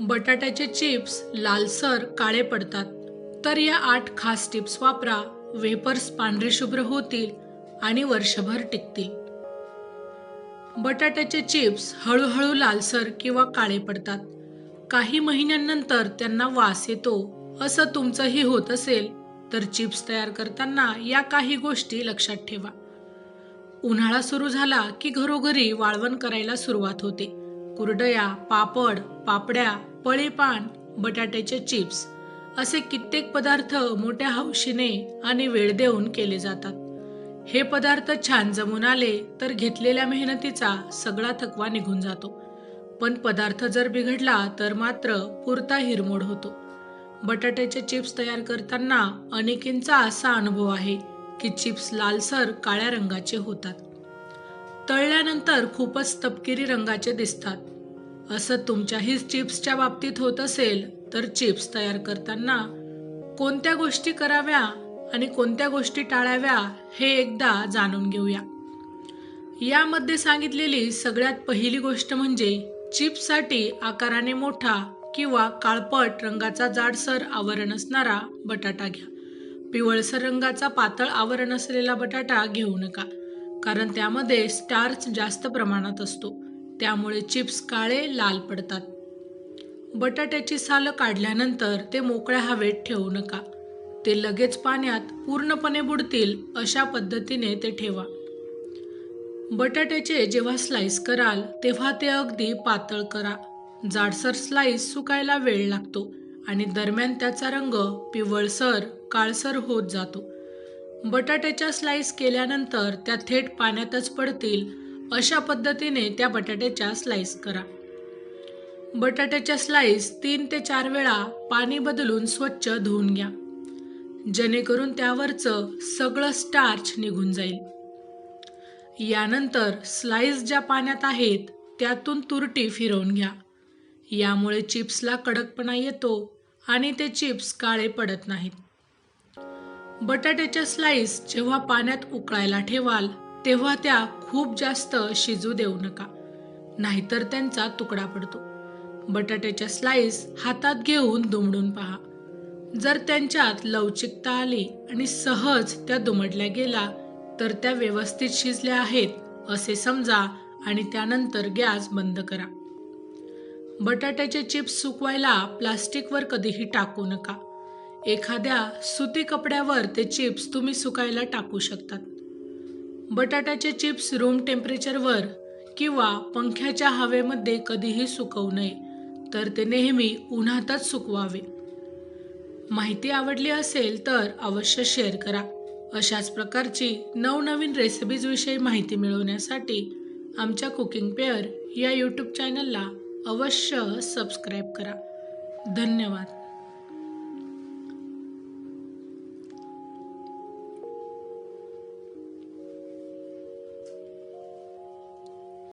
बटाट्याचे चिप्स लालसर काळे पडतात. तर या आठ खास टिप्स वापरा. वेपर्स पांढरे शुभ्र होतील आणि वर्षभर टिकतील. बटाट्याचे चिप्स हळूहळू लालसर किंवा काळे पडतात. काही महिन्यांनंतर त्यांना वास येतो असं तुमचंही होत असेल तर चिप्स तयार करताना या काही गोष्टी लक्षात ठेवा. उन्हाळा सुरू झाला की घरोघरी वाळवण करायला सुरुवात होते. कुरडया पापड पापड्या पळीपान बटाट्याचे चिप्स असे कित्येक पदार्थ मोठ्या हौशीने आणि वेळ देऊन केले जातात. हे पदार्थ छान जमून आले तर घेतलेल्या मेहनतीचा सगळा थकवा निघून जातो. पण पदार्थ जर बिघडला तर मात्र पुरता हिरमोड होतो. बटाट्याचे चिप्स तयार करताना अनेकींचा असा अनुभव आहे की चिप्स लालसर काळ्या रंगाचे होतात. तळल्यानंतर खूपच तपकिरी रंगाचे दिसतात. असं तुमच्याही चिप्सच्या बाबतीत होत असेल तर चिप्स तयार करताना कोणत्या गोष्टी कराव्या आणि कोणत्या गोष्टी टाळाव्या हे एकदा जाणून घेऊया. यामध्ये सांगितलेली सगळ्यात पहिली गोष्ट म्हणजे चिप्ससाठी आकाराने मोठा किंवा काळपट रंगाचा जाडसर आवरण असणारा बटाटा घ्या. पिवळसर रंगाचा पातळ आवरण असलेला बटाटा घेऊ नका. कारण त्यामध्ये स्टार्च जास्त प्रमाणात असतो. त्यामुळे चिप्स काळे लाल पडतात. बटाट्याची सालं काढल्यानंतर ते मोकळ्या हवेत ठेवू नका. ते लगेच पाण्यात पूर्णपणे बुडतील अशा पद्धतीने ते ठेवा. बटाट्याचे जेव्हा स्लाइस कराल तेव्हा ते अगदी पातळ करा. जाडसर स्लाइस सुकायला वेळ लागतो आणि दरम्यान त्याचा रंग पिवळसर काळसर होत जातो. बटाट्याच्या स्लाइस केल्यानंतर त्या थेट पाण्यातच पडतील अशा पद्धतीने त्या बटाट्याच्या स्लाइस करा. बटाट्याच्या स्लाइस तीन ते चार वेळा पाणी बदलून स्वच्छ धुवून घ्या. जेणेकरून त्यावरचं सगळं स्टार्च निघून जाईल. यानंतर स्लाइस ज्या पाण्यात आहेत त्यातून तुरटी फिरवून घ्या. यामुळे चिप्सला कडकपणा येतो आणि ते चिप्स काळे पडत नाहीत. बटाट्याच्या स्लाइस जेव्हा पाण्यात उकळायला ठेवाल तेव्हा त्या खूप जास्त शिजू देऊ नका. नाहीतर त्यांचा तुकडा पडतो. बटाट्याच्या स्लाइस हातात घेऊन दुमडून पहा. जर त्यांच्यात लवचिकता आली आणि सहज त्या दुमडल्या गेला तर त्या व्यवस्थित शिजल्या आहेत असे समजा आणि त्यानंतर गॅस बंद करा. बटाट्याचे चिप्स सुकवायला प्लास्टिकवर कधीही टाकू नका. एखाद्या सुती कपड्यावर ते चिप्स तुम्ही सुकायला टाकू शकतात. बटाट्याचे चिप्स रूम टेम्परेचरवर किंवा पंख्याच्या हवेमध्ये कधीही सुकवू नये तर ते नेहमी उन्हातच सुकवावे. माहिती आवडली असेल तर अवश्य शेअर करा. अशाच प्रकारची नवनवीन रेसिपीजविषयी माहिती मिळवण्यासाठी आमच्या कुकिंग पेअर या यूट्यूब चॅनलला अवश्य सबस्क्राईब करा. धन्यवाद.